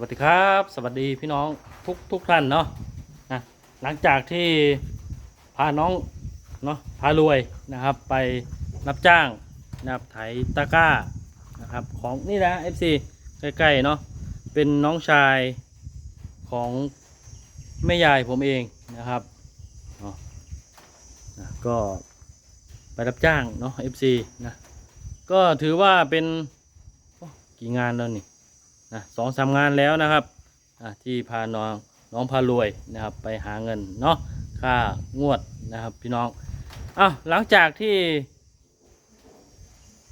วัสดีครับ สวัสดีพี่น้องทุกทุกท่านเนาะนะหลังจากที่พาน้องเนาะพารวยนะครับ ไปรับจ้างนะครับไถตะกร้านะครับของนี่นะ FC ใกล้ๆเนาะเป็นน้องชายของแม่ยายผมเองนะครับเนาะนะก็ไปรับจ้างเนาะ FC นะก็ถือว่าเป็นกี่งานแล้วนี่ นะสองสามงานแล้วนะครับที่พาน้องน้องพารวยนะครับไปหาเงินเนาะค่างวดนะครับพี่น้องอ้าวหลังจากที่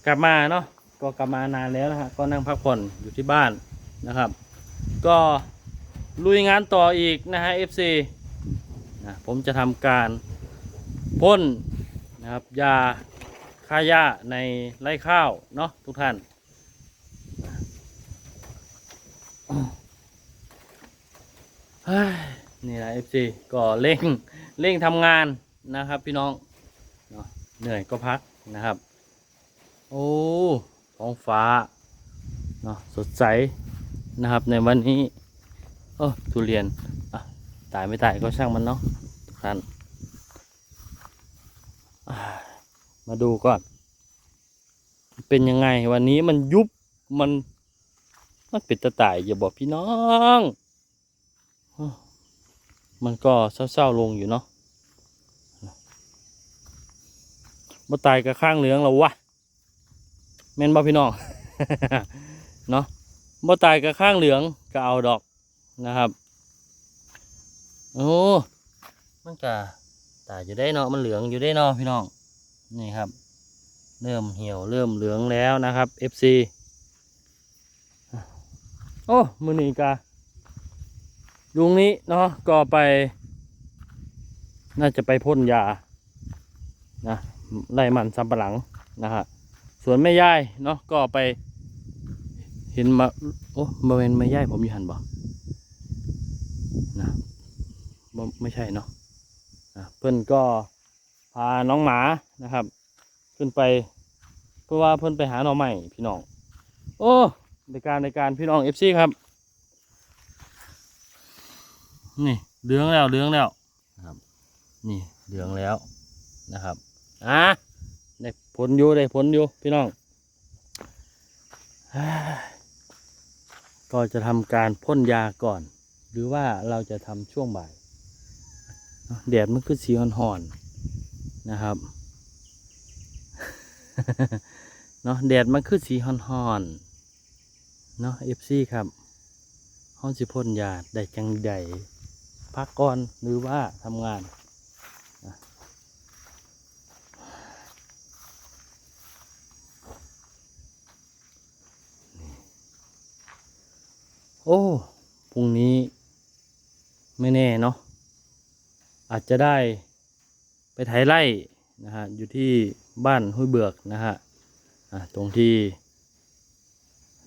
กลับมาเนาะก็กลับมานานแล้วนะฮะก็นั่งพักผ่อนอยู่ที่บ้านนะครับ ก็ลุยงานต่ออีกนะฮะ FC นะผมจะทำการพ่นนะครับยาฆ่าหญ้าในไร่ข้าวเนาะทุกท่าน นี่แหละ FC ก็เร่งเร่งทำงานนะครับ พี่น้องเนาะเหนื่อยก็พักนะครับ โอ้ท้องฟ้าเนาะสดใสนะครับ ในวันนี้โอ้ทุเรียนอะตายไม่ตายก็ช่างมันเนาะทุกท่านมาดูก่อน เป็นยังไงวันนี้มันยุบมัน มันเป็นตะต่ายอย่าบอกพี่น้อง มันก็เศร้าๆลงอยู่เนาะบ่ตายกับข้างเหลืองแล้ววะแม่นบ่พี่น้อง เนาะบ่ตายกับข้างเหลืองก็เอาดอกนะครับ โอ้ มันก็ตายอยู่ได้เนาะ มันเหลืองอยู่ได้เนาะพี่น้อง นี่ครับ เริ่มเหี่ยวเริ่มเหลืองแล้วนะครับ FC โอ้มือนีกาลุงนี้เนาะก็ไป น่าจะไปพ่นยานะไล่มันสำปะหลังนะฮะส่วนแม่ย่ายเนาะก็ไป เห็นมาโอ้มาเป็นแม่ย่ายผมอยู่หันบ่นะบไม่ใช่เนาะนะเพื่อนก็พาน้องหมานะครับ ขึ้นไป เพื่อว่าเพื่อนไปหาหน่อใหม่พี่น้อง โอ้ ในการในการพี่น้องเอฟซีครับ นี่เหลืองแล้วเหลืองแล้วนะครับ นี่เหลืองแล้วนะครับอะได้ผลอยู่ได้ผลอยู่พี่น้องอ่าก็จะทำการพ่นยาก่อน หรือว่าเราจะทำช่วงบ่ายเนาะแดดมันคือสีอ่อนๆนะครับเนาะแดดมันคือสีอ่อนๆ เนาะเอฟซีครับห้องสิพ่นยาได้จังใดพักก่อนหรือว่าทำงานนี่โอ้พรุ่งนี้ไม่แน่เนาะอาจจะได้ไปไถไร่นะฮะอยู่ที่บ้านห้วยเบือกนะฮะะตรงที่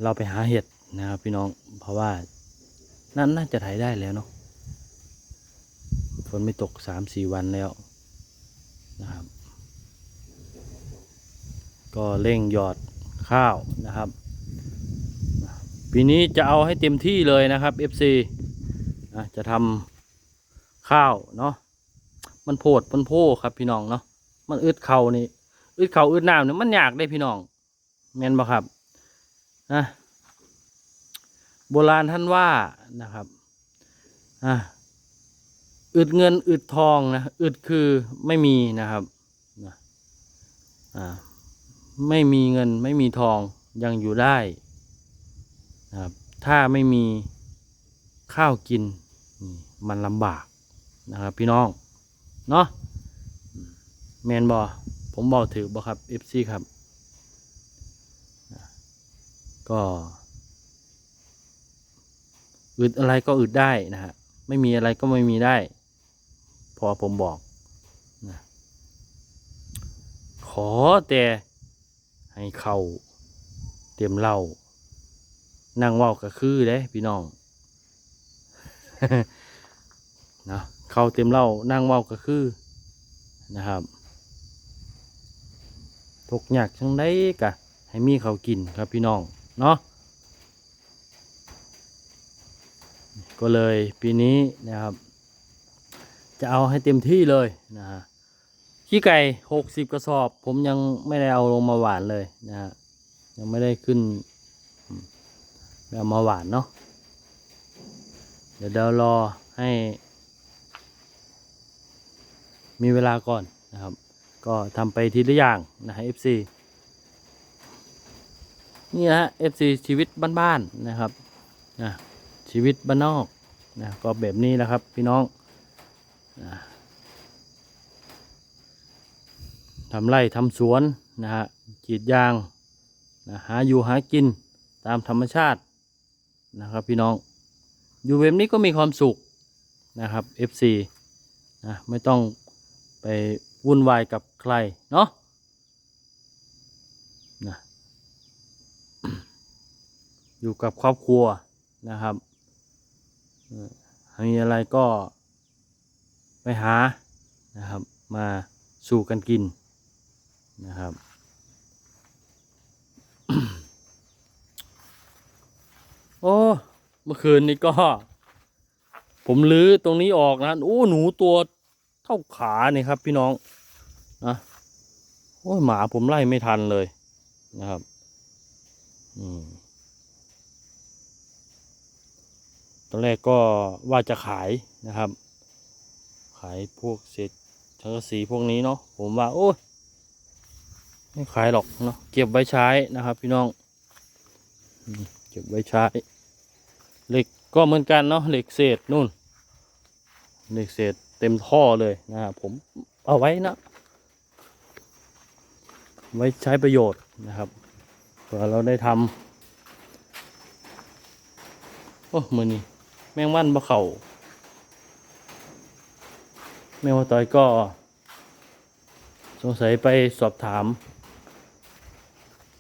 เราไปหาเห็ดนะครับพี่น้องเพราะว่านั่นน่าจะไถได้แล้วเนาะฝนไม่ตกสามสี่วันแล้วนะครับ ก็เร่งหยอดข้าวนะครับ ปีนี้จะเอาให้เต็มที่เลยนะครับ FC นะจะทำข้าวเนาะมันโพดมันโพครับพี่น้องเนาะมันอึดเข่านี่อึดเข่าอึดน้ำเนี่ยมันยากได้พี่น้องแม่นบ่ครับ นะโบราณท่านว่านะครับอะอึดเงินอึดทองนะอึดคือไม่มีนะครับนะอ่าไม่มีเงินไม่มีทองยังอยู่ได้นะครับถ้าไม่มีข้าวกินมันลำบากนะครับพี่น้อง เนาะแมนบอผมบอกถือบ่ครับ FC ครับ ก็อึดอะไรก็อึดได้นะฮะไม่มีอะไรก็ไม่มีได้ พอผมบอกนะขอแต่ให้เขาเตรียมเหล้านั่งเว้าก็คือเด้พี่น้องนะเขาเตรียมเหล้านั่งเว้าก็คือนะครับทุกอยากจังได้กะให้มีเขากินครับพี่น้อง เนาะก็เลยปีนี้นะครับ จะเอาให้เต็มที่เลยนะฮะขี้ไก่หกสิบกระสอบ ผมยังไม่ได้เอาลงมาหวานเลยนะฮะยังไม่ได้ขึ้นไม่เอามาหวานเนาะเดี๋ยวเดี๋ยวรอให้ มีเวลาก่อนนะครับ ก็ทำไปทีละอย่างนะฮะ FC นี่นะฮะ FC ชีวิตบ้านๆนะครับนะชีวิตบ้านนอกนะก็แบบนี้แหละครับพี่น้องนะทำไร่ทำสวนนะฮะกรีดยางนะหาอยู่หากินตามธรรมชาตินะครับพี่น้องอยู่แบบนี้ก็มีความสุขนะครับ FC นะไม่ต้องไปวุ่นวายกับใครเนาะ อยู่กับครอบครัวนะครับมีอะไรก็ไปหานะครับมาสู่กันกินนะครับ โอ้เมื่อคืนนี้ก็ ผมลื้อตรงนี้ออกนะโอ้หนูตัวเท่าขาเนี่ยครับ พี่น้องนะโอ้หมาผมไล่ไม่ทันเลยนะครับ อืม ตอนแรกก็ว่าจะขายนะครับ ขายพวกเศษชังกะสีพวกนี้เนาะผมว่าโอ้ยไม่ขายหรอกเนาะเก็บไว้ใช้นะครับ พี่น้องเก็บไว้ใช้เหล็กก็เหมือนกันเนาะเหล็กเศษนู่นเหล็กเศษเต็มท่อเลยนะครับผมเอาไว้นะ ไว้ใช้ประโยชน์นะครับเผื่อเราได้ทำโอ้มือนี่แมงวันบ่เข่าแมงวันต่อยก็ สงสัยไปสอบถาม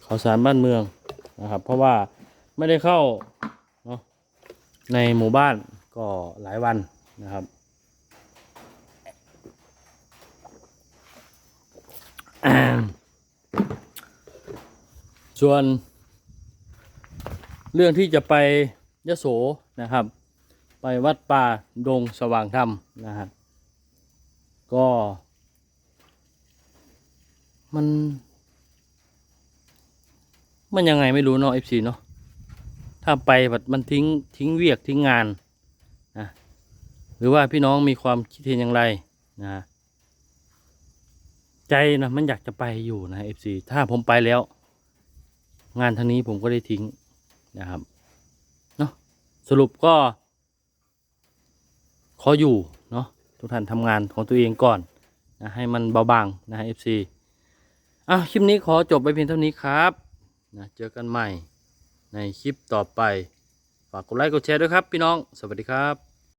ข่าวสารบ้านเมืองนะครับ เพราะว่าไม่ได้เข้าเนาะในหมู่บ้านก็หลายวันนะครับส่วนเรื่องที่จะไปยะโสนะครับ ไปวัดป่าดงสว่างธรรมนะฮะก็ มัน มันยังไงไม่รู้เนาะเอฟซีเนาะถ้าไปแบบมันทิ้งทิ้งเวียกทิ้งงานนะหรือว่าพี่น้องมีความคิดเห็นอย่างไรนะใจนะมันอยากจะไปอยู่นะเอฟซีถ้าผมไปแล้ว งานทางนี้ผมก็ได้ทิ้งนะครับเนาะสรุปก็ ขออยู่เนาะทุกท่านทำงานของตัวเองก่อนนะให้มันเบาบางนะฮะ FC อะคลิปนี้ขอจบไปเพียงเท่านี้ครับนะเจอกันใหม่ในคลิปต่อไป ฝากกดไลค์กดแชร์ด้วยครับพี่น้อง สวัสดีครับ